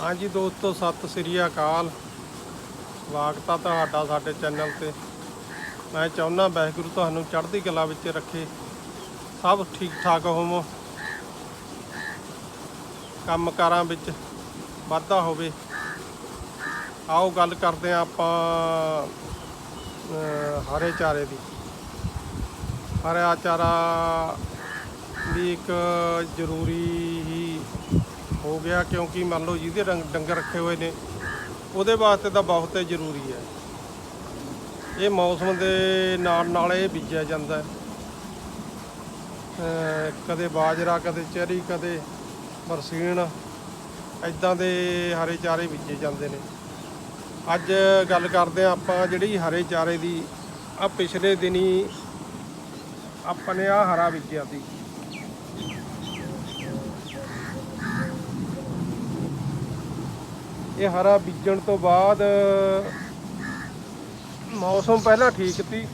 ਹਾਂਜੀ ਦੋਸਤੋ, ਸਤਿ ਸ੍ਰੀ ਅਕਾਲ। ਸਵਾਗਤ ਆ ਤੁਹਾਡਾ ਸਾਡੇ ਚੈਨਲ ਤੇ। ਮੈਂ ਚਾਹੁੰਦਾ ਵਾਹਿਗੁਰੂ ਤੁਹਾਨੂੰ ਚੜ੍ਹਦੀ ਕਲਾ ਵਿੱਚ ਰੱਖੇ। ਸਭ ਠੀਕ ਠਾਕ ਹੋਵੋ। ਕੰਮਕਾਰਾਂ ਵਿੱਚ ਵਾਧਾ ਹੋਵੇ। ਆਓ ਗੱਲ ਕਰਦੇ ਹਾਂ ਆਪਾਂ ਹਰੇ ਚਾਰੇ ਦੀ। ਹਰਾ ਚਾਰਾ ਵੀ ਇੱਕ ਜ਼ਰੂਰੀ ਹੀ ਹੋ ਗਿਆ ਕਿਉਂਕਿ ਮੰਨ ਲਓ ਜਿਹਦੇ ਰੰਗ ਡੰਗਰ ਰੱਖੇ ਹੋਏ ਨੇ, ਉਹਦੇ ਵਾਸਤੇ ਤਾਂ ਬਹੁਤ ਜ਼ਰੂਰੀ ਹੈ। ਇਹ ਮੌਸਮ ਦੇ ਨਾਲ ਨਾਲ ਇਹ ਬੀਜਿਆ ਜਾਂਦਾ ਕਦੇ ਬਾਜਰਾ, ਕਦੇ ਚਰੀ, ਕਦੇ ਬਰਸੀਨ ਐਦਾਂ ਦੇ ਹਰੇ ਚਾਰੇ ਬੀਜੇ ਜਾਂਦੇ ਨੇ। ਅੱਜ ਗੱਲ ਕਰਦੇ ਹਾਂ ਆਪਾਂ ਜਿਹੜੀ ਹਰੇ ਚਾਰੇ ਦੀ। ਆ ਪਿਛਲੇ ਦਿਨੀ ਆਪਾਂ ਨੇ ਆ ਹਰਾ ਬੀਜਿਆ ਸੀ। ਇਹ ਹਰਾ ਬੀਜਣ ਤੋਂ ਬਾਅਦ ਮੌਸਮ ਪਹਿਲਾਂ ਠੀਕ ਸੀ।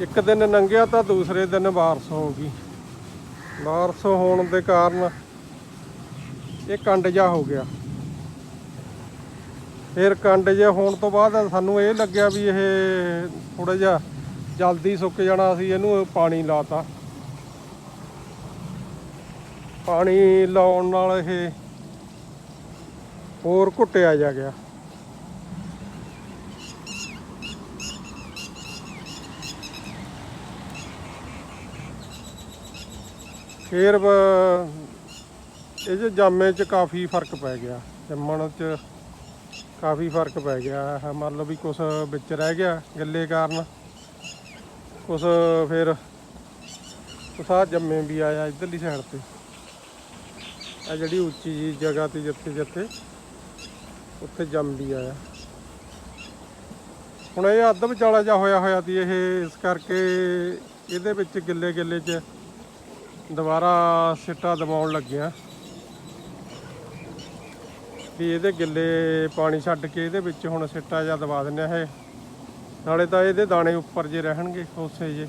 ਇੱਕ ਦਿਨ ਨੰਗਿਆ ਤਾਂ ਦੂਸਰੇ ਦਿਨ ਬਾਰਿਸ਼ ਹੋ ਗਈ। ਬਾਰਿਸ਼ ਹੋਣ ਦੇ ਕਾਰਨ ਇਹ ਕੰਡ ਜਾ ਹੋ ਗਿਆ। ਫਿਰ ਕੰਡ ਜੇ ਹੋਣ ਤੋਂ ਬਾਅਦ ਸਾਨੂੰ ਇਹ ਲੱਗਿਆ ਵੀ ਇਹ ਥੋੜਾ ਜਿਹਾ ਜਲਦੀ ਸੁੱਕ ਜਾਣਾ ਸੀ ਇਹਨੂੰ ਪਾਣੀ ਲਾਤਾ। ਪਾਣੀ ਲਾਉਣ ਨਾਲ ਇਹ ਹੋਰ ਘੁੱਟਿਆ ਜਾ ਗਿਆ। ਫੇਰ ਇਹ ਜੇ ਜਾਮੇ ਚ ਕਾਫੀ ਫ਼ਰਕ ਪੈ ਗਿਆ। ਜੰਮਣ ਚ ਕਾਫੀ ਫ਼ਰਕ ਪੈ ਗਿਆ। ਮੰਨ ਲਓ ਵੀ ਕੁਝ ਵਿੱਚ ਰਹਿ ਗਿਆ ਗੱਲੇ ਕਾਰਨ। ਕੁਝ ਫਿਰ ਕੁਛ ਜੰਮੇ ਵੀ ਆਇਆ ਇਧਰਲੀ ਸਾਈਡ ਤੇ। ਆ ਜਿਹੜੀ ਉੱਚੀ ਜੀ ਜਗ੍ਹਾ ਤੇ ਜਿੱਥੇ ਜਿੱਥੇ ਉੱਥੇ ਜੰਮ ਵੀ ਆਇਆ ਹੁਣ ਇਹ ਅੱਧ ਵਿਚਾਲਾ ਜਾ ਹੋਇਆ ਹੋਇਆ ਸੀ ਇਹ, ਇਸ ਕਰਕੇ ਇਹਦੇ ਵਿੱਚ ਗਿੱਲੇ ਗਿੱਲੇ 'ਚ ਦੁਬਾਰਾ ਸਿੱਟਾ ਦਬਾਉਣ ਲੱਗਿਆ। ਵੀ ਇਹਦੇ ਗਿੱਲੇ ਪਾਣੀ ਛੱਡ ਕੇ ਇਹਦੇ ਵਿੱਚ ਹੁਣ ਸਿੱਟਾ ਜਾਂ ਦਬਾ ਦਿੰਦੇ ਆ ਇਹ। ਨਾਲੇ ਤਾਂ ਇਹਦੇ ਦਾਣੇ ਉੱਪਰ ਜੇ ਰਹਿਣਗੇ, ਉਸੇ ਜੇ।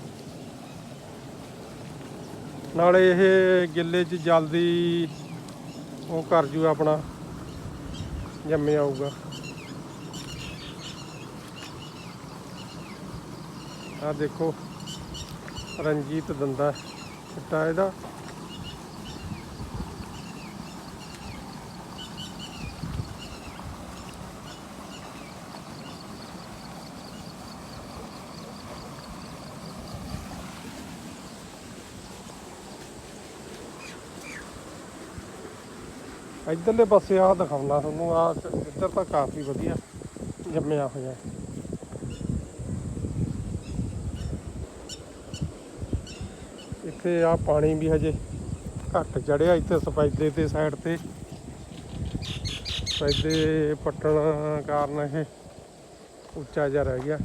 ਨਾਲੇ ਇਹ ਗਿੱਲੇ 'ਚ ਜਲਦੀ ਉਹ ਕਰ ਜੂ ਆਪਣਾ। ਜੰਮੇ ਆਊਗਾ ਆ ਦੇਖੋ ਰਣਜੀਤ ਦੰਦਾ ਚਿੱਟਾ ਇਹਦਾ। ਇਧਰਲੇ ਪਾਸੇ ਆ ਦਿਖਾਉਣਾ ਤੁਹਾਨੂੰ ਆ ਇੱਧਰ ਤਾਂ ਕਾਫੀ ਵਧੀਆ ਜੰਮਿਆ ਹੋਇਆ। ਇੱਥੇ ਆ ਪਾਣੀ ਵੀ ਹਜੇ ਘੱਟ ਚੜਿਆ, ਇੱਥੇ ਸਫੈਦੇ ਤੇ ਸਾਈਡ ਤੇ। ਸਫੈਦੇ ਪੱਟਣ ਕਾਰਨ ਇਹ ਉੱਚਾ ਜਿਹਾ ਰਹਿ ਗਿਆ।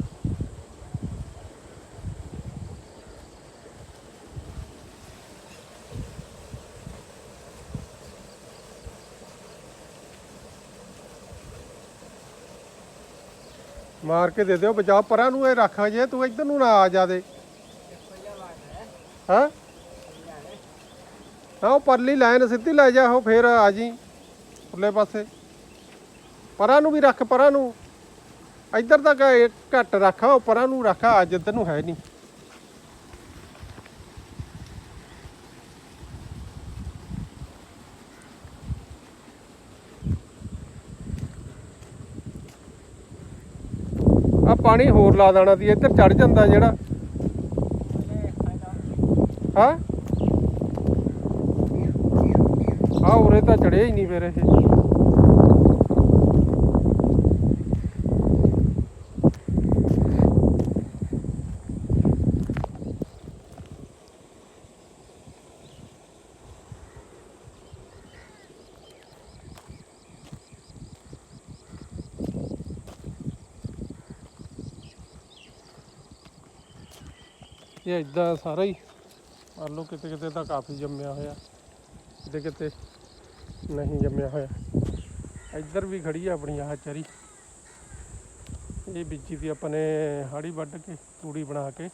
ਮਾਰ ਕੇ ਦੇ ਦਿਓ ਬਚਾ ਪਰਾਂ ਨੂੰ ਇਹ ਰੱਖਾਂ ਜੇ, ਤੂੰ ਇੱਧਰ ਨੂੰ ਨਾ ਆ ਜਾਦੇ ਹਾਂ? ਹਾਂ, ਉਹ ਪਰਲੀ ਲਾਈਨ ਸਿੱਧੀ ਲੈ ਜਾ, ਉਹ ਫੇਰ ਆ ਜੀ ਉੱਲੇ ਪਾਸੇ। ਪਰਾਂ ਨੂੰ ਵੀ ਰੱਖ, ਪਰਾਂ ਨੂੰ। ਇੱਧਰ ਤੱਕ ਇਹ ਘੱਟ ਰੱਖ, ਉਹ ਪਰਾਂ ਨੂੰ ਰੱਖ ਅੱਜ ਇੱਧਰ ਨੂੰ ਹੈ ਨਹੀਂ। ਆ ਪਾਣੀ ਹੋਰ ਲਾ ਦੇਣਾ ਸੀ, ਇੱਧਰ ਚੜ ਜਾਂਦਾ ਜਿਹੜਾ। ਹਾਂ? ਆ ਉਰੇ ਤਾਂ ਚੜਿਆ ਹੀ ਨਹੀਂ ਫਿਰ ਇਹ। ਇਹ ਇਦਾਂ ਸਾਰਾ ਹੀ। ਮੰਨ ਲਓ ਕਿਤੇ ਕਿਤੇ ਤਾਂ ਕਾਫੀ ਜੰਮਿਆ ਹੋਇਆ। ਕਿਤੇ ਕਿਤੇ ਨਹੀਂ ਜੰਮਿਆ ਹੋਇਆ। ਇੱਧਰ ਵੀ ਖੜੀ ਆ ਆਪਣੀ ਆਹ ਚਰੀ। ਇਹ ਬੀਜੀ ਦੀ ਆਪਾਂ ਨੇ ਹਾੜੀ ਵੱਢ ਕੇ, ਤੂੜੀ ਬਣਾ ਕੇ।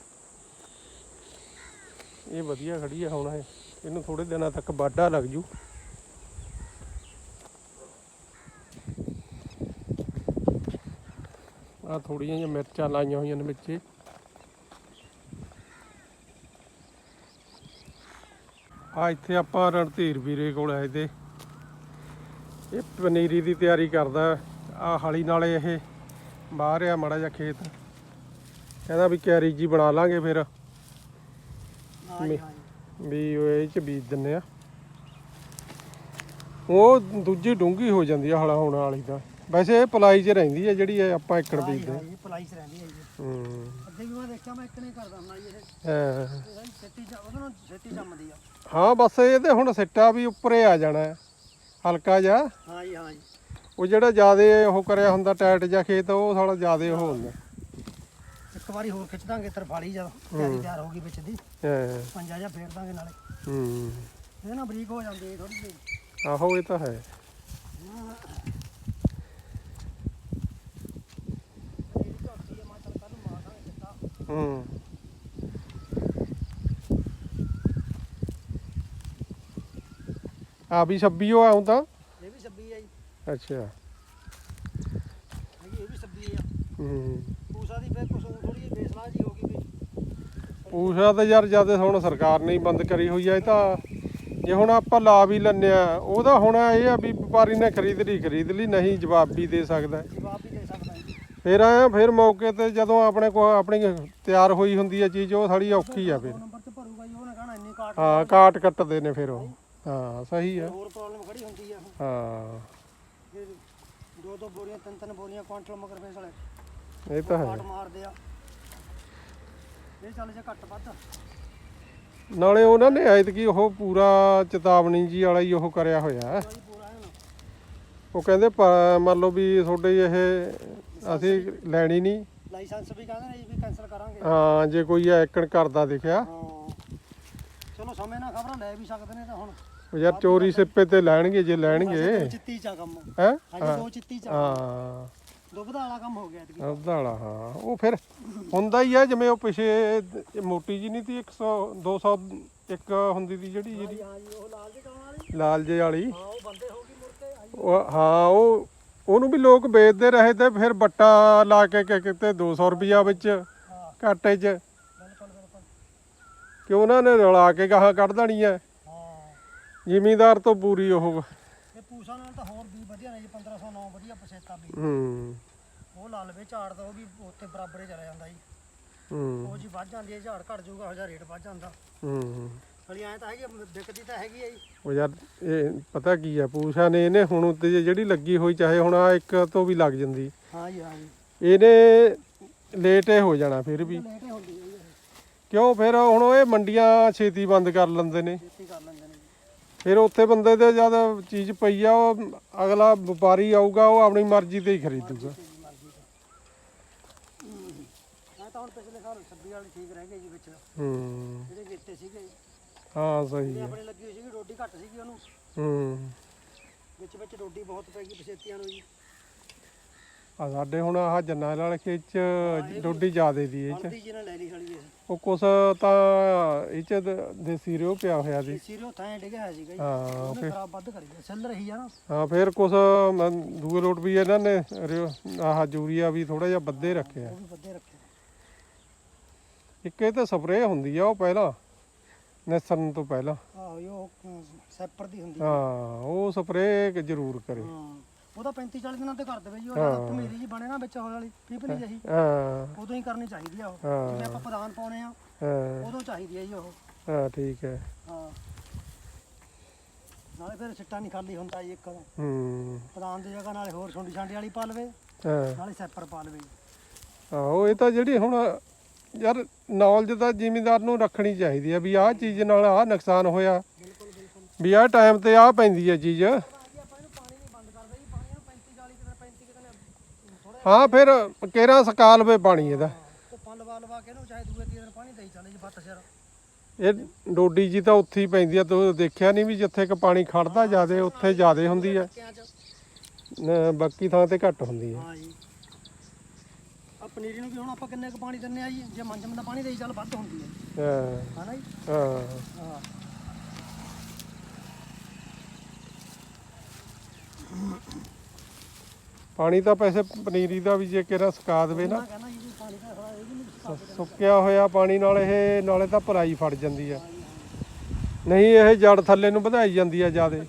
ਇਹ ਵਧੀਆ ਖੜੀ ਆ ਹੁਣ ਇਹਨੂੰ ਥੋੜੇ ਦਿਨਾਂ ਤੱਕ ਬਾਡਾ ਲੱਗ ਜੂ। ਆ ਥੋੜੀਆਂ ਜਿਹੀਆਂ ਮਿਰਚਾਂ ਲਾਈਆਂ ਹੋਈਆਂ ਨੇ ਵਿੱਚੇ। ਆ ਇੱਥੇ ਆਪਾਂ ਰਣਧੀਰ ਵੀਰੇ ਕੋਲ ਆਏ ਤੇ ਇਹ ਪਨੀਰੀ ਦੀ ਤਿਆਰੀ ਕਰਦਾ ਆ ਹਾਲੀ ਨਾਲੇ ਇਹ ਬਾਹਰ ਆ ਮੜਾ ਜਿਹਾ ਖੇਤ। ਕਹਿੰਦਾ ਵੀ ਕੈਰੀ ਜੀ ਬਣਾ ਲਾਂਗੇ ਫਿਰ। ਵੀ ਉਹ ਇਹ ਚ ਬੀਜ ਦਿੰਨੇ ਆ। ਉਹ ਦੂਜੀ ਡੂੰਗੀ ਹੋ ਜਾਂਦੀ ਆ ਹਲਾ ਹੋਣ ਵਾਲੀ ਤਾਂ। ਵੈਸੇ ਇਹ ਪਲਾਈ 'ਚ ਰਹਿੰਦੀ ਆ ਜਿਹੜੀ ਆਪਾਂ ਇੱਕੜ ਬੀਜਦੇ ਹਾਂਜੀ ਪਲਾਈ ਚ ਰਹਿੰਦੀ ਹੈ ਜੀ। ਹੂੰ। ਅੱਗੇ ਵੀ ਮੈਂ ਦੇਖਿਆ ਮੈਂ ਇੱਕ ਨਹੀਂ ਕਰਦਾ ਹੁੰਦਾ ਜੀ ਇਹ ਹਾਂ। ਛੇਤੀ ਉਹਦੇ ਛੇਤੀ ਜੰਮਦੀ ਆ। ਹਾਂ ਬਸ ਇਹਦੇ ਹੁਣ ਸਿੱਟਾ ਵੀ ਉੱਪਰੇ ਆ ਜਾਣਾ ਹੈ। ਹਲਕਾ ਜਿਹਾ। ਹਾਂਜੀ ਹਾਂਜੀ ਉਹ ਜਿਹੜਾ ਜਿਆਦੇ ਉਹ ਕਰਿਆ ਹੁੰਦਾ ਟਾਈਟ ਜਿਹਾ ਖੇਤ ਉਹ ਸਾਲਾ ਜਿਆਦੇ ਉਹ ਹੁੰਦਾ। ਇੱਕ ਵਾਰੀ ਹੋਰ ਖਿੱਚ ਦਾਂਗੇ ਤਰਫਾਲੀ ਜਦ ਤਿਆਰੀ ਤਿਆਰ ਹੋ ਗਈ ਵਿੱਚ ਦੀ। ਹਾਂ। ਪੰਜਾ ਜਾਂ ਫੇਰ ਦਾਂਗੇ ਨਾਲੇ। ਹੂੰ। ਇਹ ਨਾ ਬਰੀਕ ਹੋ ਜਾਂਦੀ ਹੈ ਥੋੜੀ ਜਿਹੀ। ਆਹੋ ਇਹ ਤਾਂ ਹੈ। ਹੈ ਮੈਂ ਚੱਲ ਕੱਲ ਨੂੰ ਮਾਰ ਦਾਂਗੇ ਸਿੱਧਾ ਹੂੰ ਆ ਵੀ 26 ਉਹ ਆਉਂ ਤਾਂ। ਇਹ ਵੀ 26 ਹੈ ਜੀ। ਅੱਛਾ। ਹੈਗੀ ਇਹ ਵੀ 26 ਆ। ਹੂੰ। ਪੂਸਾ ਦੀ ਫੇਰ ਕੁਛ ਥੋੜੀ ਜਿਹੀ ਬੇਸਲਾ ਜੀ ਹੋ ਗਈ ਵੀ ਪੂਛਾ ਤਾਂ ਯਾਰ ਜਦ ਹੁਣ ਸਰਕਾਰ ਨੇ ਹੀ ਬੰਦ ਕਰੀ ਹੋਈ ਆ ਇਹ ਤਾਂ ਜੇ ਹੁਣ ਆਪਾਂ ਲਾ ਵੀ ਲੈਂਦੇ ਆ ਉਹਦਾ ਹੁਣ ਇਹ ਆ ਵੀ ਵਪਾਰੀ ਨੇ ਖਰੀਦ ਲਈ ਖਰੀਦ ਲਈ ਨਹੀਂ ਜਵਾਬ ਵੀ ਦੇ ਸਕਦਾ। ਜਵਾਬ ਵੀ ਦੇ ਸਕਦਾ ਹੈ ਜੀ। ਫਿਰ ਆਇਆ ਫਿਰ ਮੌਕੇ ਤੇ ਜਦੋਂ ਆਪਣੇ ਕੋ ਆਪਣੀ ਤਿਆਰ ਹੋਈ ਹੁੰਦੀ ਹੈ ਚੀਜ਼ ਉਹ ਥੋੜੀ ਔਖੀ ਆ ਫਿਰ। ਹਾਂ ਕਾਟ ਕੱਟਦੇ ਨੇ ਫਿਰ ਉਹ। ਹਾਂ ਸਹੀ ਆ। ਹੋਰ ਪ੍ਰੋਬਲਮ ਖੜੀ ਹੁੰਦੀ ਆ। ਹਾਂ। ਫਿਰ ਦੋ ਦੋ ਬੋਰੀਆਂ ਤਿੰਨ ਤਿੰਨ ਬੋਰੀਆਂ ਕੁਆਂਟਲ ਮਗਰ ਫੇਸ ਵਾਲੇ ਇਹ ਤਾਂ ਹੈ। ਮਾਰਦੇ ਆ। ਇਹ ਚੱਲ ਜੇ ਘੱਟ ਵੱਧ। ਨਾਲੇ ਉਹਨਾਂ ਨੇ ਐਤਕੀ ਉਹ ਪੂਰਾ ਚੇਤਾਵਨੀ ਜੀ ਵਾਲਾ ਹੀ ਉਹ ਕਰਿਆ ਹੋਇਆ ਹੈ। ਜੀ ਪੂਰਾ ਹੈ ਨਾ। ਉਹ ਕਹਿੰਦੇ ਪ- ਮੰਨ ਲਓ ਵੀ ਤੁਹਾਡੇ ਇਹ ਅਸੀਂ ਲੈਣੀ ਨਹੀਂ। ਲਾਇਸੈਂਸ ਵੀ ਕਹਿੰਦੇ ਨੇ ਜੀ ਵੀ ਕੈਨਸਲ ਕਰਾਂਗੇ। ਹਾਂ ਜੇ ਕੋਈ ਐਕਣ ਕਰਦਾ ਦਿਖਿਆ। ਹਾਂ। ਚਲੋ ਸਮੇਂ ਨਾਲ ਖਬਰਾਂ ਲੈ ਵੀ ਸਕਦੇ ਨੇ ਤਾਂ ਹੁਣ। ਉਹ ਯਾਰ ਚੋਰੀ ਸਿੱਪੇ ਤੇ ਲੈਣਗੇ ਜੇ ਲੈਣਗੇ। ਦੋ ਚਿੱਤੀ ਚਾ ਕੰਮ। ਹੈ? ਹਾਂਜੀ ਦੋ ਚਿੱਤੀ ਚਾ ਹਾਂ। ਦੁਬਦਾ ਵਾਲਾ ਕੰਮ ਹੋ ਗਿਆ ਵਾਲਾ ਹਾਂ। ਉਹ ਫਿਰ ਹੁੰਦਾ ਹੀ ਆ ਜਿਵੇਂ ਉਹ ਪਿਛੇ ਮੋਟੀ ਜੀ ਨਹੀਂ ਤੀ 100 200 ਇੱਕ ਹੁੰਦੀ ਤੀ ਜਿਹੜੀ ਜਿਹੜੀ ਹਾਂ ਜੀ ਉਹ ਲਾਲ ਜੀ ਵਾਲੀ। ਲਾਲ ਜੇ ਵਾਲੀ। ਹਾਂ ਉਹ ਬੰਦੇ ਹੋ ਗਈ ਮੁੜ ਕੇ ਆਈ। ਉਹ ਹਾਂ ਉਹ ਉਹਨੂੰ ਵੀ ਲੋਕ ਵੇਚਦੇ ਰਹੇ ਤੇ ਫਿਰ ਬੱਟਾ ਲਾ ਕੇ ਕਿਤੇ 200 ਰੁਪਿਆ ਵਿੱਚ ਹਾਂ। ਘਾਟੇ 'ਚ। ਕਿ ਉਹਨਾਂ ਨੇ ਰਲਾ ਕੇ ਗਾਹਾਂ ਕੱਢ ਦੇਣੀ ਹੈ ਹਾਂ ਜ਼ਿਮੀਂਦਾਰ ਤੋਂ ਪੂਰੀ ਉਹ ਇਹ ਪੂਸਾ ਨਾਲ ਤਾਂ ਹੋਰ ਵੀ ਵਧੀਆ ਨੇ ਜੀ 1509 ਵਧੀਆ ਪਛੇਤਾ ਵੀ। ਹੂੰ। ਉਹ ਲਾ ਲਵੇ ਝਾੜ ਦਾ ਉਹ ਵੀ ਉੱਥੇ ਬਰਾਬਰ ਹੀ ਚਲਾ ਜਾਂਦਾ ਜੀ। ਹੂੰ। ਉਹ ਜੀ ਵੱਧ ਜਾਂਦੀ ਹੈ ਝਾੜ ਘਟ ਜਾਊਗਾ ਹੋ ਜਾ ਰੇਟ ਵੱਧ ਜਾਂਦਾ। ਹੂੰ। ਹਲੀ ਐਂ ਤਾਂ ਹੈਗੀ ਆ, ਵਿਕਦੀ ਤਾਂ ਹੈਗੀ ਆ ਜੀ। ਉਹ ਯਾਰ ਇਹ ਪਤਾ ਕੀ ਆ ਪੂਸ਼ਾ ਨੇ ਇਹਨੇ ਹੁਣ ਉੱਤੇ ਜੇ ਜਿਹੜੀ ਲੱਗੀ ਹੋਈ ਚਾਹੇ ਹੁਣ ਆ ਇੱਕ ਤੋਂ ਵੀ ਲੱਗ ਜਾਂਦੀ। ਹਾਂ ਜੀ ਹਾਂ ਜੀ। ਇਹਨੇ ਲੇਟੇ ਹੋ ਜਾਣਾ ਫਿਰ ਵੀ। ਲੇਟ ਹੀ ਹੁੰਦੀ ਹੈ ਜੀ ਇਹ। ਕਿਉਂ? ਫਿਰ ਹੁਣ ਇਹ ਮੰਡੀਆਂ ਛੇਤੀ ਬੰਦ ਕਰ ਲੈਂਦੇ ਨੇ। ਛੇਤੀ ਕਰ ਲੈਂਦੇ ਨੇ। ਫਿਰ ਉੱਥੇ ਬੰਦੇ ਦੇ ਜਦ ਚੀਜ਼ ਪਈ ਆ ਉਹ ਅਗਲਾ ਵਪਾਰੀ ਆਊਗਾ ਉਹ ਆਪਣੀ ਮਰਜ਼ੀ ਤੇ ਹੀ ਖਰੀਦੂਗਾ। ਮੈਂ ਤਾਂ ਹੁਣ ਪਿਛਲੇ ਸਾਲ ਸਬਜ਼ੀ ਵਾਲੀ ਠੀਕ ਰਹਿ ਗਈ ਜੀ ਵਿੱਚ। ਹੂੰ। ਜਿਹੜੇ ਗੇਤੇ ਸੀਗੇ ਹਾਂ ਸਹੀ ਹੈ ਆਪਣੇ ਲੱਗੀ ਹੋਈ ਸੀਗੀ ਰੋਟੀ ਘੱਟ ਸੀਗੀ ਉਹਨੂੰ। ਹੂੰ। ਵਿੱਚ ਵਿੱਚ ਰੋਟੀ ਬਹੁਤ ਪੈ ਗਈ ਪਛੇਤੀਆਂ ਨੂੰ ਜੀ। ਆ ਸਾਡੇ ਹੁਣ ਆਹ ਜੰਨਾ ਵਾਲੇ ਖੇਤ ਚ ਡੋਡੀ ਜ਼ਿਆਦੇ ਦੀ ਇਹ ਚ। ਹਲਦੀ ਜੀ ਨਾਲ ਲੈ ਲਈ ਸਾਲੀ ਇਹ। ਉਹ ਕੁਛ ਤਾਂ ਇਹ ਚ ਦ- ਦੇਸੀ ਰਿਓ ਪਿਆ ਹੋਇਆ ਸੀ। ਸੀਰੀਓ ਥਾਂ ਡਿੱਗਿਆ ਹੋਇਆ ਸੀਗਾ ਜੀ। ਹਾਂ ਉਹਨੇ ਫਿਰ ਖਰਾਬ ਵੱਧ ਕਰੀ ਹੈ ਸੈੱਲ ਰਹੀ ਆ ਨਾ। ਹਾਂ ਫਿਰ ਕੁਛ ਮ- ਦੂਏ ਲੋਟ ਵੀ ਇਹਨਾਂ ਨੇ ਰਿਓ- ਆਹ ਯੂਰੀਆ ਵੀ ਥੋੜਾ ਜਿਹਾ ਵੱਧੇ ਰੱਖਿਆ ਉਹ ਵੀ ਵੱਧੇ ਰੱਖੇ ਇੱਕ ਇਹ ਤਾਂ ਸਪਰੇਅ ਹੁੰਦੀ ਆ ਉਹ ਪਹਿਲਾਂ ਨਸਨ ਤੋਂ ਪਹਿਲਾਂ। ਆਹੋ ਉਹ ਅਮ, ਸੈਪਰ ਦੀ ਹੁੰਦੀ ਹੈ ਹਾਂ ਉਹ ਸਪਰੇਅ ਜ਼ਰੂਰ ਕਰੇ। ਹਾਂ। ਉਹ ਤਾਂ 35 40 ਦਿਨਾਂ ਤੇ ਕਰ ਦੇਵੇ ਜੀ ਉਹ ਭਮੀਰੀ ਜੀ ਬਣੇ ਨਾ ਵਿੱਚ ਹੋਣ ਵਾਲੀ ਪੀਪਲੀ ਜਹੀ ਹਾਂ। ਉਦੋਂ ਹੀ ਕਰਨੀ ਚਾਹੀਦੀ ਆ ਉਹ। ਹਾਂ। ਜਿਵੇਂ ਆਪਾਂ ਪ੍ਰਧਾਨ ਪਾਉਣੇ ਆ ਹਾਂ। ਉਦੋਂ ਚਾਹੀਦੀ ਹੈ ਜੀ ਉਹ। ਹਾਂ ਠੀਕ ਹੈ। ਹਾਂ। ਨਾਲੇ ਫਿਰ ਸਿੱਟਾ ਨਹੀਂ ਖਾਲੀ ਹੁੰਦਾ ਜੀ ਇੱਕ। ਹੂੰ। ਪ੍ਰਧਾਨ ਦੀ ਜਗ੍ਹਾ ਨਾਲੇ ਹੋਰ ਛੁੰਡੀ ਛਾਂਡੀ ਵਾਲੀ ਪਾ ਲਵੇ ਹਾਂ। ਨਾਲੇ ਸੈਪਰ ਪਾ ਲਵੇ ਜੀ। ਆਹੋ ਇਹ ਤਾਂ ਜਿਹੜੀ ਹੁਣ ਯਾਰ ਨੌਲੇਜ ਤਾਂ ਜ਼ਿਮੀਂਦਾਰ ਨੂੰ ਰੱਖਣੀ ਚਾਹੀਦੀ ਆ ਵੀ ਆਹ ਚੀਜ਼ ਨਾਲ ਆਹ ਨੁਕਸਾਨ ਹੋਇਆ। ਬਿਲਕੁਲ ਬਿਲਕੁਲ ਵੀ ਆਹ ਟਾਈਮ ਤੇ ਆਹ ਪੈਂਦੀ ਹੈ ਚੀਜ਼ ਜੀ ਆਪਾਂ ਇਹਨੂੰ ਪਾਣੀ ਨਹੀਂ ਬੰਦ ਕਰਦੇ ਜੀ ਪਾਣੀ ਨੂੰ 35 40 ਕਿਤੇ 35 ਕਿਤੇ ਥੋੜਾ ਹਾਂ ਫਿਰ ਕੇਰਾ ਸਕਾ ਲਵੇ ਪਾਣੀ ਇਹਦਾ। ਧੁੱਪਾਂ ਲਵਾ ਲਵਾ ਕੇ ਇਹਨੂੰ ਚਾਹੇ ਦੂਏ ਤੀਏ ਦਿਨ ਪਾਣੀ ਦੇਈ ਚੱਲੇ ਜੀ ਬੱਤ ਸਿਰ। ਇਹ ਡੋਡੀ ਜੀ ਤਾਂ ਉੱਥੇ ਹੀ ਪੈਂਦੀ ਆ ਤੂੰ ਦੇਖਿਆ ਨਹੀਂ ਵੀ ਜਿੱਥੇ ਕ ਪਾਣੀ ਖੜਦਾ ਜ਼ਿਆਦੇ ਉੱਥੇ ਜ਼ਿਆਦੇ ਹੁੰਦੀ ਆ। ਕਿਆਂ ਚ ਨ- ਬਾਕੀ ਥਾਂ ਤੇ ਘੱਟ ਹੁੰਦੀ ਆ। ਹਾਂ ਜੀ। ਆ ਪਨੀਰੀ ਨੂੰ ਵੀ ਹੁਣ ਆਪਾਂ ਕਿੰਨੇ ਕੁ ਪਾਣੀ ਦਿੰਨੇ ਆ ਜੀ? ਜੇ ਮੰਜਮ ਦਾ ਪਾਣੀ ਦੇਈ ਚੱਲ ਵੱਧ ਹੁੰਦੀ ਹੈ ਹਾਂ। ਹਨਾ ਜੀ? ਹਾਂ। ਹਾਂ। ਪਾਣੀ ਤਾਂ ਪੈਸੇ ਪਨੀਰੀ ਦਾ ਵੀ ਜੇ ਕਿਹੜਾ ਸੁਕਾ ਦੇਵੇ ਨਾ। ਇਹ ਸੁੱਕਿਆ ਹੋਇਆ ਪਾਣੀ ਨਾਲ ਇਹ, ਨਾਲੇ ਤਾਂ ਭਰਾਈ ਫੜ ਜਾਂਦੀ ਆ। ਨਹੀਂ, ਇਹ ਜੜ ਥੱਲੇ ਨੂੰ ਵਧਾਈ ਜਾਂਦੀ ਆ ਜਿਆਦੇ।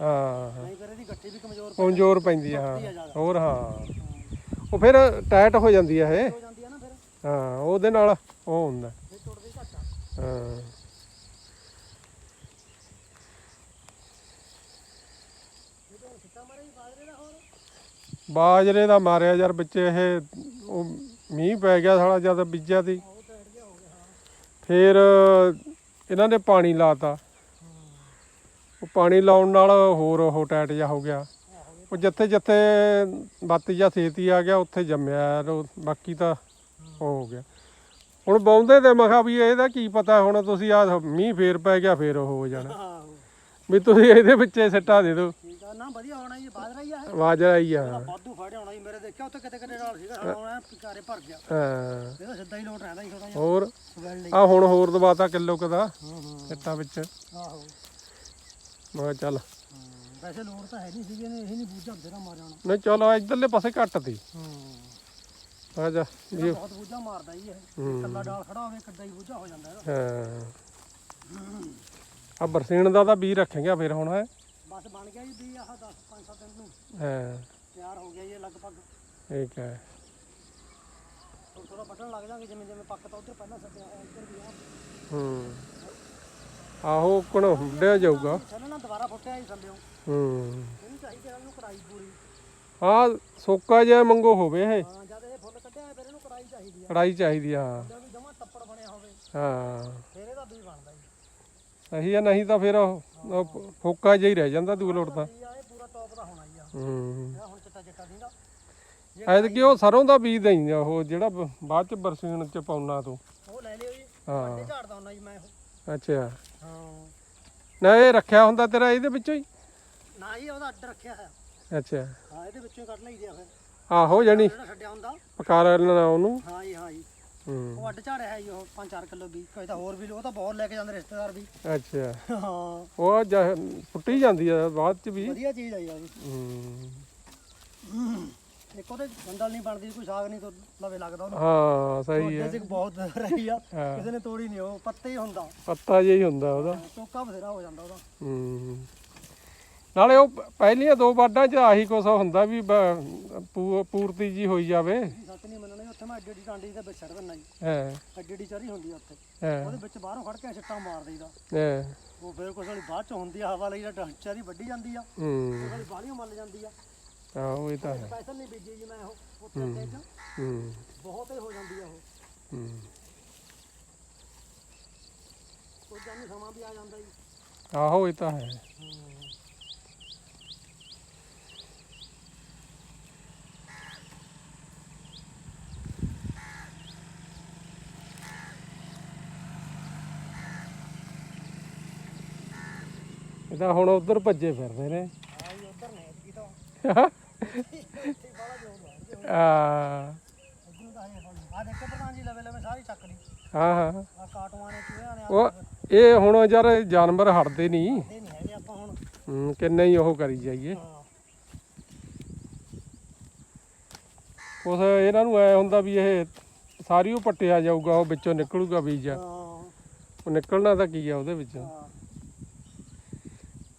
ਹਾਂ। ਕਮਜ਼ੋਰ ਪੈਂਦੀ ਆ, ਹਾਂ। ਹੋਰ, ਹਾਂ। ਉਹ ਫਿਰ ਟਾਈਟ ਹੋ ਜਾਂਦੀ ਆ ਇਹ। ਹਾਂ, ਉਹਦੇ ਨਾਲ ਉਹ ਹੁੰਦਾ। ਹਾਂ ਇਹ ਤਾਂ ਸਿੱਟਾ ਮਾਰੇ ਜੀ ਬਾਜਰੇ ਦਾ ਹੋਰ ਬਾਜਰੇ ਦਾ ਮਾਰਿਆ ਯਾਰ ਵਿੱਚ ਇਹ, ਉਹ ਮੀਂਹ ਪੈ ਗਿਆ ਸਾਲਾ ਜਦ ਬੀਜਿਆ ਤੀ ਫਿਰ ਇਹਨਾਂ ਨੇ ਪਾਣੀ ਲਾਤਾ। ਉਹ ਪਾਣੀ ਲਾਉਣ ਨਾਲ ਹੋਰ ਉਹ ਟੈਟ ਜਾ ਹੋ ਗਿਆ। ਉਹ ਜਿੱਥੇ ਜਿੱਥੇ ਬੱਤ ਜਾਂ ਛੇਤੀ ਆ ਗਿਆ, ਉੱਥੇ ਜੰਮਿਆ ਯਾਰ ਉਹ ਬਾਕੀ ਤਾਂ ਹੋ ਗਿਆ। ਹੁਣ ਬੌਂਦੇ ਤੇ ਮਖਾ ਵੀ ਇਹਦਾ ਕੀ ਪਤਾ, ਹੁਣ ਤੁਸੀਂ ਆ ਮੀਂਹ ਫੇਰ ਪੈ ਗਿਆ, ਫੇਰ ਉਹ ਹੋ ਜਾਣਾ। ਵੀ ਤੁਸੀਂ ਇਹਦੇ ਵਿੱਚੇ ਸਿੱਟਾ ਦੇ ਦਿਓ। ਨਾ ਵਧੀਆ ਹੋਣਾ ਜੀ ਬਾਜਰਾ ਹੀ ਆ। ਬਾਜਰਾ ਹੀ ਆ। ਵਾਧੂ ਫੜ ਹੋਣਾ ਜੀ ਮੇਰੇ ਦੇਖਿਆ ਉੱਥੇ ਕਿਤੇ ਕਿਤੇ ਨਾਲ ਸੀਗਾ ਸਾਡਾ ਹੁਣ ਪਿਕਾਰੇ ਭਰ ਗਿਆ। ਹਾਂ। ਇਹਦਾ ਸਿੱਧਾ ਹੀ ਲੋਟ ਰਹਿੰਦਾ ਜੀ ਥੋੜਾ ਜਿਹਾ। ਹੋਰ? ਆ ਹੁਣ ਹੋਰ ਦਵਾਤਾ ਕਿਲੋ ਕਦਾ ਵਿੱਚ। ਆਹੋ। ਮੈਂ ਚੱਲ। ਹਾਂ, ਵੈਸੇ ਲੋੜ ਤਾਂ ਹੈ ਨਹੀਂ ਸੀਗੀ ਇਹਨੇ ਇਹ ਨਹੀਂ ਬੂਝਾ ਬਥੇਰਾ ਮਾਰਿਆ ਹੋਣਾ। ਨਹੀਂ ਚਲੋ ਇਧਰਲੇ ਪਾਸੇ ਘੱਟ ਤੀ ਹਾਂ। ਆ ਜਾ ਇਹ ਜੀ। ਬਹੁਤ ਬੂਝਾ ਮਾਰਦਾ ਜੀ ਇਹ। ਹੂੰ। ਕੱਲਾ ਡਾਲ ਖੜਾ ਹੋਵੇ ਕਿੱਡਾ ਹੀ ਬੂਝਾ ਹੋ ਜਾਂਦਾ ਇਹਦਾ। ਹਾਂ। ਆ ਬਰਸੀਨ ਦਾ ਤਾਂ ਬੀ ਰੱਖੇਗਾ ਫਿਰ ਹੁਣ ਹੈ। ਬਸ ਬਣ ਗਿਆ ਜੀ ਵੀ ਆਹ 10 5-7 ਦਿਨ ਨੂੰ। ਹਾਂ। ਤਿਆਰ ਹੋ ਗਿਆ ਜੀ ਇਹ ਲਗਭਗ। ਠੀਕ ਹੈ। ਥੋੜਾ ਥੋੜਾ ਵੱਢਣ ਲੱਗ ਜਾਾਂਗੇ ਜਿਵੇਂ ਜਿਵੇਂ ਪੱਕਦਾ ਉਧਰ ਪਹਿਲਾਂ ਸੱਟਿਆ ਹੋਇਆ ਇੱਧਰ ਵੀ ਆ। ਹੂੰ। ਆਹੋ ਕੋਣ ਹੁੰਡਿਆ ਜਾਊਗਾ। ਚੱਲ ਨਾ ਦੁਬਾਰਾ ਫੁੱਟਿਆ ਹੀ ਥੱਲਿਓ ਹੂੰ। ਇਹਨੂੰ ਚਾਹੀਦੀ ਇਹਨੂੰ ਕੜਾਈ ਪੂਰੀ। ਆ ਸੋਕਾ ਜਿਹਾ ਮੰਗੋ ਹੋਵੇ ਇਹ। ਹਾਂ ਜਦ ਇਹ ਫੁੱਲ ਕੱਢਿਆ ਹੋਇਆ, ਫਿਰ ਇਹਨੂੰ ਕੜਾਈ ਚਾਹੀਦੀ ਆ। ਕੜਾਈ ਚਾਹੀਦੀ ਆ। ਹਾਂ। ਜਦੋਂ ਵੀ ਜਮਾ ਤੱਪੜ ਬਣਿਆ ਹੋਵੇ ਹਾਂ। ਫਿਰ ਇਹਦਾ ਵੀ ਬਣਦਾ ਜੀ। ਸਹੀ ਆ ਨਹੀਂ ਤਾਂ ਫਿਰ ਉਹ ਉਹ ਫੋਕਾ ਜਿਹਾ ਹੀ ਰਹਿ ਜਾਂਦਾ ਦੂਰ ਲੋੜ ਤਾਂ। ਇਹ ਆ ਇਹ ਪੂਰਾ ਟੌਪ ਦਾ ਹੋਣਾ ਜੀ ਆ ਹੂੰ। ਇਹਦਾ ਹੁਣ ਚਿੱਟਾ ਚਿੱਟਾ ਦੀਂਦਾ ਐਤਕੀ ਉਹ ਸਰੋਂ ਦਾ ਬੀਜ ਦੇਈ ਉਹ ਜਿਹੜਾ ਬ- ਬਾਅਦ ਚ ਬਰਸੀਨ ਚ ਪਾਉਣਾ ਤੂੰ। ਉਹ ਲੈ ਲਿਓ ਜੀ। ਹਾਂ। ਵੱਡੇ ਝਾੜਦਾ ਹੁੰਦਾ ਜੀ ਮੈਂ ਉਹ। ਅੱਛਾ। ਹਾਂ। ਨਾ ਇਹ ਰੱਖਿਆ ਹੁੰਦਾ ਤੇਰਾ ਇਹਦੇ ਵਿੱਚੋਂ ਹੀ? ਨਾ ਜੀ ਉਹਦਾ ਅੱਡ ਰੱਖਿਆ ਹੈ ਅੱਛਾ। ਹਾਂ ਇਹਦੇ ਵਿੱਚੋਂ ਹੀ ਕੱਢ ਲਈਦੇ ਆ ਫਿਰ। ਆਹੋ ਜਣੀ ਜਿਹੜਾ ਛੱਡਿਆ ਹੁੰਦਾ। ਪਕਾ ਲੈਣਾ ਉਹਨੂੰ। ਹਾਂ ਜੀ ਹਾਂ ਜੀ। ਹੂੰ ਉਹ ਅੱਡ ਝਾੜਿਆ ਹੈ ਜੀ ਉਹ 5-4 ਕਿਲੋ ਵੀ ਕੋਈ ਤਾਂ ਹੋਰ ਵੀ ਉਹ ਤਾਂ ਬਹੁਤ ਲੈ ਕੇ ਜਾਂਦੇ ਰਿਸ਼ਤੇਦਾਰ ਵੀ। ਅੱਛਾ। ਹਾਂ। ਉਹ ਜਾ- ਪੁੱਟੀ ਜਾਂਦੀ ਆ ਬਾਅਦ ਚ ਵੀ? ਵਧੀਆ ਚੀਜ਼ ਆ ਜੀ ਆ ਵੀ। ਹੂੰ। ਇੱਕ ਉਹਦੇ ਗੰਦਲ ਨਹੀਂ ਬਣਦੀ ਕੋਈ ਸਾਗ ਨਹੀਂ ਤੋਂ ਲਵੇ ਲੱਗਦਾ ਉਹਨੂੰ। ਹਾਂ ਸਹੀ ਉਹਦੇ ਹੈ। ਚ ਬਹੁਤ ਰਹੀ ਆ ਹਾਂ। ਕਿਸੇ ਨੇ ਤੋੜੀ ਨਹੀਂ ਉਹ ਪੱਤੇ ਹੀ ਹੁੰਦਾ। ਪੱਤਾ ਜਿਹਾ ਹੀ ਹੁੰਦਾ ਉਹਦਾ। ਟੋਕਾ ਬਥੇਰਾ ਹੋ ਜਾਂਦਾ ਉਹਦਾ। ਹੂੰ। ਨਾਲੇ ਉਹ ਪਹਿਲੀਆਂ ਦੋ ਵਾਢਾਂ ਚ ਆਹੀ ਕੁਛ ਹੁੰਦਾ ਵੀ ਬ- ਪੂ- ਪੂਰਤੀ ਜੀ ਹੋਈ ਜਾਵੇ। ਸੱਚ ਨਹੀਂ ਮੰਨਣਾ ਉੱਥੇ ਮੈਂ ਅੱਡੀ ਅੱਡੀ ਟਾਂਡੀ ਦੇ ਵਿੱਚ ਛੱਡ ਦਿੰਦਾ ਜੀ ਹੈ। ਅੱਡੀ ਅੱਡੀ ਚਰੀ ਹੁੰਦੀ ਆ ਉੱਥੇ। ਹੈ। ਉਹਦੇ ਵਿੱਚ ਬਾਹਰੋਂ ਖੜ ਕੇ ਛਿੱਟਾ ਮਾਰ ਦਈਦਾ। ਹੈ। ਉਹ ਫਿਰ ਕੁਛ ਵਾਲੀ ਬਾਅਦ ਚ ਹੁੰਦੀ ਆ ਹਵਾ ਲਈ ਤਾਂ ਚਰੀ ਵੱਢੀ ਜਾਂਦੀ ਆ। ਹੂੰ। ਕੁਛ ਵਾਲੀ ਬਾਹਲੀਆਂ ਮੱਲ ਜਾਂਦੀ ਆ। ਆਹੋ ਇਹ ਤਾਂ ਹੈ। ਸਪੈਸ਼ਲ ਨਹੀਂ ਬੀਜੀ ਜੀ ਮੈਂ ਉਹ ਉੱਥੇ ਅੱਡੇ 'ਚ। ਹੂੰ। ਬਹੁਤ ਹੀ ਹੋ ਜਾਂਦੀ ਆ ਉਹ। ਹੂੰ। ਕੋਈ ਜਾਨੀ ਸਮਾਂ ਵੀ ਆ ਜਾਂਦਾ ਜੀ। ਆਹੋ ਇਹ ਤਾਂ ਹੈ। ਤਾਂ ਹੁਣ ਉਧਰ ਭੱਜੇ ਫਿਰਦੇ ਨੇ। ਆ ਹਾਂ ਹਾਂ। ਉਹ ਇਹ ਹੁਣ ਯਾਰ ਜਾਨਵਰ ਹਟਦੇ ਨਹੀਂ ਹੂੰ, ਕਿੰਨੇ ਹੀ ਉਹ ਕਰੀ ਜਾਈਏ। ਉਸ ਇਹਨਾਂ ਨੂੰ ਐ ਹੁੰਦਾ ਵੀ ਇਹ ਸਾਰੀ ਉਹ ਪੱਟਿਆ ਜਾਊਗਾ ਉਹ ਵਿੱਚੋਂ ਨਿਕਲੂਗਾ ਬੀਜ। ਉਹ ਨਿਕਲਣਾ ਤਾਂ ਕੀ ਆ ਉਹਦੇ ਵਿੱਚ।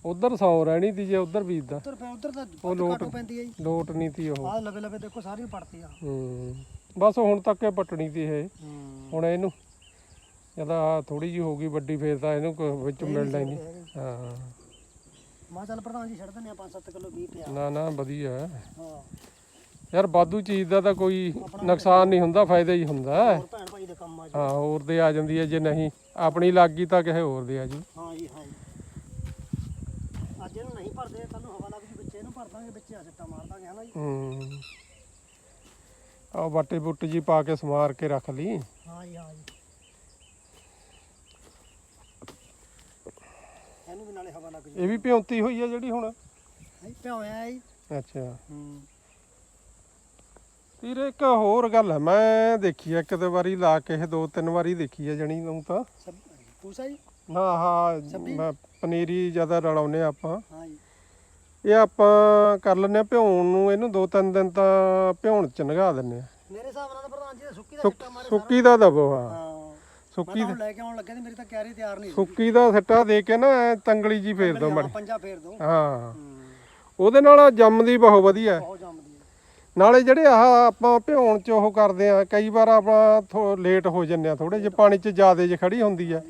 ਉਧਰ ਸੌ ਰਹਿਣੀ ਤੀ ਜੇ ਉਧਰ ਬੀਜਦਾ ਉਧਰ ਫਿਰ ਉਧਰ ਤਾਂ ਉਹ ਲੋਟ- ਪੈਂਦੀ ਹੈ ਜੀ। ਲੋਟ ਨਹੀਂ ਤੀ ਉਹ। ਆਹ ਲਵੇ ਲਵੇ ਦੇਖੋ ਸਾਰੀ ਪੜਤੀ ਆ ਹੂੰ। ਬਸ ਹੁਣ ਤੱਕ ਇਹ ਪੱਟਣੀ ਤੀ ਇਹ। ਹੁਣ ਇਹਨੂੰ ਜਦਾ ਥੋੜੀ ਜੀ ਹੋ ਗਈ ਵੱਡੀ ਫੇਰ ਤਾਂ ਇਹਨੂੰ ਵਿੱਚ ਹੀ ਨਹੀਂ। ਹਾਂ। ਮਾ ਚੱਲ ਪ੍ਰਧਾਨ ਜੀ ਛੱਡ ਦਿੰਦੇ ਆ 5-7 ਕਿਲੋ ਵੀ ਪਿਆ। ਨਾ ਨਾ ਵਧੀਆ ਹੈ। ਯਾਰ ਬਾਦੂ ਚੀਜ਼ ਦਾ ਤਾਂ ਕੋਈ ਨੁਕਸਾਨ ਨਹੀਂ ਹੁੰਦਾ ਫਾਇਦਾ ਹੀ ਹੁੰਦਾ ਹੋਰ ਭੈਣ ਭਾਈ ਦੇ ਕੰਮ ਆ ਹਾਂ ਹੋਰ ਦੇ ਆ ਜਾਂਦੀ ਹੈ ਜੇ ਨਹੀਂ ਆਪਣੀ ਲੱਗ ਗਈ ਤਾਂ ਕਿਸੇ ਹੋਰ ਦੇ ਆ ਜੀ। ਹਾਂ ਜੀ ਹਾਂ ਜੀ ਅੱਜ ਇਹਨੂੰ ਨਹੀਂ ਭਰਦੇ ਕੱਲ ਨੂੰ ਹਵਾ ਲੱਗ ਜੂ ਵਿੱਚ ਇਹਨੂੰ ਭਰ ਦਾਂਗੇ ਵਿੱਚ ਆ ਸਿੱਟਾ ਮਾਰ ਦਾਂਗੇ ਹਨਾ ਜੀ? ਹੂੰ। ਆ ਬਾਟੇ ਬੁੱਟ ਜੀ ਪਾ ਕੇ ਸਮਾਰ ਕੇ ਰੱਖ ਲਈ। ਹਾਂ ਜੀ ਹਾਂ ਜੀ। ਇਹਨੂੰ ਵੀ ਨਾਲੇ ਹਵਾ ਲੱਗ ਜੂ ਇਹ ਵੀ ਪਿਉਂਤੀ ਹੋਈ ਆ ਜਿਹੜੀ ਹੁਣ? ਨਹੀਂ ਭਿਉਇਆ ਜੀ। ਅੱਛਾ। ਹੂੰ। ਵੀਰੇ ਇੱਕ ਹੋਰ ਗੱਲ ਹੈ ਮੈਂ ਦੇਖੀ ਆ ਕਿਤੇ ਵਾਰੀ ਲਾ ਕੇ ਇਹ ਦੋ ਤਿੰਨ ਵਾਰੀ ਦੇਖੀ ਆ ਜਣੀ ਨੂੰ ਤਾਂ। ਸਭ ਪੂਸਾ ਜੀ? ਨਾ ਆਹ ਛੱਬੀ? ਮੈਂ ਪਨੀਰੀ ਜ਼ਿਆਦਾ ਰਲਾਉਨੇ ਆਪਾਂ। ਹਾਂ ਜੀ। ਇਹ ਆਪਾਂ ਕਰ ਲੈਂਦੇ ਆ ਭਿਉਣ ਨੂੰ ਇਹਨੂੰ ਦੋ ਤਿੰਨ ਦਿਨ ਤਾਂ ਭਿਉਣ ਚ ਨਗਾ ਦਿੰਨੇ ਆ ਮੇਰੇ ਹਿਸਾਬ ਨਾਲ ਤਾਂ ਪ੍ਰਧਾਨ ਜੀ ਇਹ ਸੁੱਕੀ ਦਾ ਸੁੱਕ- ਮਾਰੇ ਸੁੱਕੀ ਦਾ ਦਬੋ ਹਾਂ। ਹਾਂ। ਸੁੱਕੀ ਮੈਂ ਤਾਂ ਹੁਣ ਲੈ ਕੇ ਆਉਣ ਲੱਗੇ ਤੇ ਮੇਰੀ ਤਾਂ ਕਿਆਰੀ ਤਿਆਰ ਨਹੀਂ ਸੁੱਕੀ ਦਾ ਸੱਟਾ ਦੇ ਕੇ ਨਾ ਐਂ ਤੰਗਲੀ ਜੀ ਫੇਰ ਦੋ ਮੜੀ। ਪੰਜਾ ਫੇਰ ਦੋ। ਹਾਂ। ਉਹਦੇ ਨਾਲ ਜੰਮਦੀ ਬਹੁਤ ਵਧੀਆ ਹੈ। ਬਹੁਤ ਜੰਮਦੀ ਹੈ। ਨਾਲੇ ਜਿਹੜੇ ਆਹ ਆਪਾਂ ਭਿਉਣ ਚ ਉਹ ਕਰਦੇ ਆ ਕਈ ਵਾਰ ਆਪਾਂ ਥੋ ਲੇਟ ਹੋ ਜੰਨੇ ਆ ਥੋੜੇ ਜਿਹੇ ਪਾਣੀ ਚ ਜ਼ਿਆਦੇ ਜੇ ਖੜੀ ਹੁੰਦੀ ਆ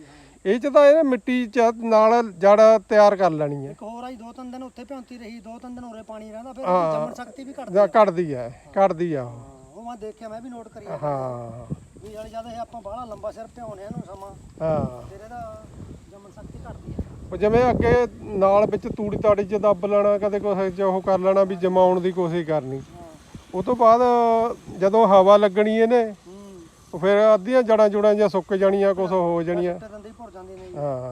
ਇਹ ਚ ਤਾਂ ਇਹ ਮਿੱਟੀ ਚ ਨਾਲ ਜੜ ਤਿਆਰ ਕਰ ਲੈਣੀ ਹੈ। ਇੱਕ ਹੋਰ ਆਈ ਦੋ ਤਿੰਨ ਦਿਨ ਉੱਥੇ ਭਿਉਂਤੀ ਰਹੀ ਦੋ ਤਿੰਨ ਦਿਨ ਉਰੇ ਪਾਣੀ ਰਹਿੰਦਾ ਫਿਰ ਹਾਂ। ਜੰਮਣ ਸ਼ਕਤੀ ਵੀ ਘਟਦੀ ਜਾਂ ਕੱਢਦੀ ਆ ਕੱਢਦੀ ਆ ਉਹ। ਹਾਂ, ਉਹ ਮੈਂ ਦੇਖਿਆ ਮੈਂ ਵੀ ਨੋਟ ਕਰੀ ਹਾਂ। ਵੀ ਜਦ ਜਦ ਇਹ ਆਪਾਂ ਬਾਹਲਾ ਲੰਬਾ ਸਿਰ ਭਿਉਣੇ ਇਹਨੂੰ ਸਮਾਂ ਹਾਂ। ਫਿਰ ਇਹਦਾ ਜੰਮਣ ਸ਼ਕਤੀ ਘਟਦੀ ਹੈ। ਉਹ ਜਿਵੇਂ ਅੱਗੇ ਨਾਲ ਵਿੱਚ ਤੂੜੀ ਤਾੜੀ ਚ ਦੱਬ ਲੈਣਾ ਕਦੇ ਕੁਛ ਚ ਉਹ ਕਰ ਲੈਣਾ ਵੀ ਜਮਾਉਣ ਦੀ ਕੋਸ਼ਿਸ਼ ਕਰਨੀ। ਹਾਂ। ਉਹ ਤੋਂ ਬਾਅਦ ਜਦੋਂ ਹਵਾ ਲੱਗਣੀ ਇਹਨੇ ਉਹ ਫਿਰ ਅੱਧੀਆਂ ਜੜਾਂ ਜੁੜਾਂ ਜਾਂ ਸੁੱਕ ਜਾਣੀਆਂ ਕੁਛ ਹੋ ਜਾਣੀਆਂ। ਤੇ ਦੰਦੇ ਹੀ ਭੁਰ ਜਾਂਦੇ ਨੇ ਜੀ। ਹਾਂ।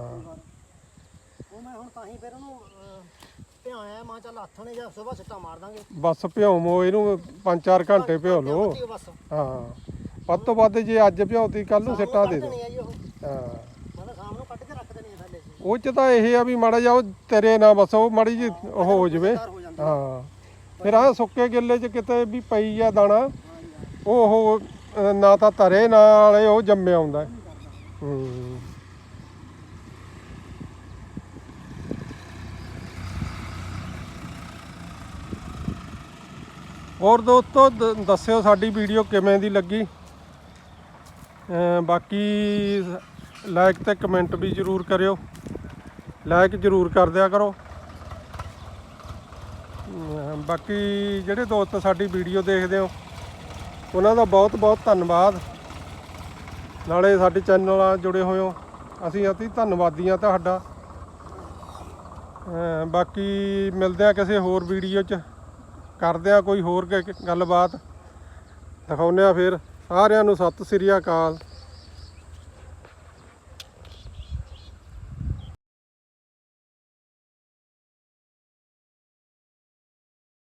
ਉਹ ਮੈਂ ਹੁਣ ਤਾਂ ਹੀ ਫਿਰ ਉਹਨੂੰ ਅਹ, ਭਿਆਇਆ ਮਾਂ ਚੱਲ ਆਥਣੇ ਜਾਂ ਸਵੇਰ ਸਿੱਟਾ ਮਾਰ ਦਾਂਗੇ। ਬਸ ਇਹਨੂੰ 5-4 ਘੰਟੇ ਭਿਓ ਲਓ। ਬੱਤੀ ਬਸ। ਹਾਂ। ਵੱਧ ਤੋਂ ਵੱਧ ਜੇ ਅੱਜ ਭਿਉਤੀ ਕੱਲ ਨੂੰ ਸਿੱਟਾ ਦੇ ਦਿਓ। ਨਹੀਂ ਆ ਜੀ ਉਹ। ਹਾਂ। ਮੈਂ ਤਾਂ ਸ਼ਾਮ ਨੂੰ ਕੱਢ ਕੇ ਰੱਖ ਦੇਣੀ ਹੈ ਥੱਲੇ ਉਹ ਚ ਤਾਂ ਇਹ ਆ ਵੀ ਮਾੜਾ ਜਾ ਉਹ ਤੇਰੇ ਨਾ ਬਸ ਉਹ ਮਾੜੀ ਜੀ ਉਹ ਹੋ ਜਵੇ। ਤਿਆਰ ਹੋ ਜਾਂਦਾ। ਹਾਂ। ਫਿਰ ਆ ਸੁੱਕੇ ਗਿੱਲੇ ਚ ਕਿਤੇ ਵੀ ਪਈ ਆ ਦਾਣਾ ਉਹ ਉਹ ਅਹ, ਨਾ ਤਾਂ ਤਰੇ ਨਾਲੇ ਉਹ ਜੰਮੇ ਆਉਂਦਾ ਹੈ। ਹੂੰ। ਹੋਰ ਦੋਸਤੋ ਦ- ਦੱਸਿਓ ਸਾਡੀ ਵੀਡੀਓ ਕਿਵੇਂ ਦੀ ਲੱਗੀ? ਅਹ ਬਾਕੀ ਲਾਈਕ ਤੇ ਕਮੈਂਟ ਵੀ ਜਰੂਰ ਕਰਿਓ। ਲਾਈਕ ਜਰੂਰ ਕਰ ਦਿਆ ਕਰੋ। ਅਮ ਬਾਕੀ ਜਿਹੜੇ ਦੋਸਤ ਸਾਡੀ ਵੀਡੀਓ ਦੇਖਦੇ ਹੋ ਉਹਨਾਂ ਦਾ ਬਹੁਤ ਬਹੁਤ ਧੰਨਵਾਦ। ਨਾਲੇ ਸਾਡੇ ਚੈਨਲ ਨਾਲ ਜੁੜੇ ਹੋਏ ਹੋ। ਅਸੀਂ ਅਤੀ ਧੰਨਵਾਦੀ ਹਾਂ ਤੁਹਾਡਾ। ਬਾਕੀ ਮਿਲਦੇ ਆ ਕਿਸੇ ਹੋਰ ਵੀਡੀਓ 'ਚ। ਕਰਦੇ ਆ ਕੋਈ ਹੋਰ ਗੱਲਬਾਤ। ਦਿਖਾਉਂਦੇ ਆ ਫਿਰ। ਸਾਰਿਆਂ ਨੂੰ ਸਤਿ ਸ੍ਰੀ ਅਕਾਲ।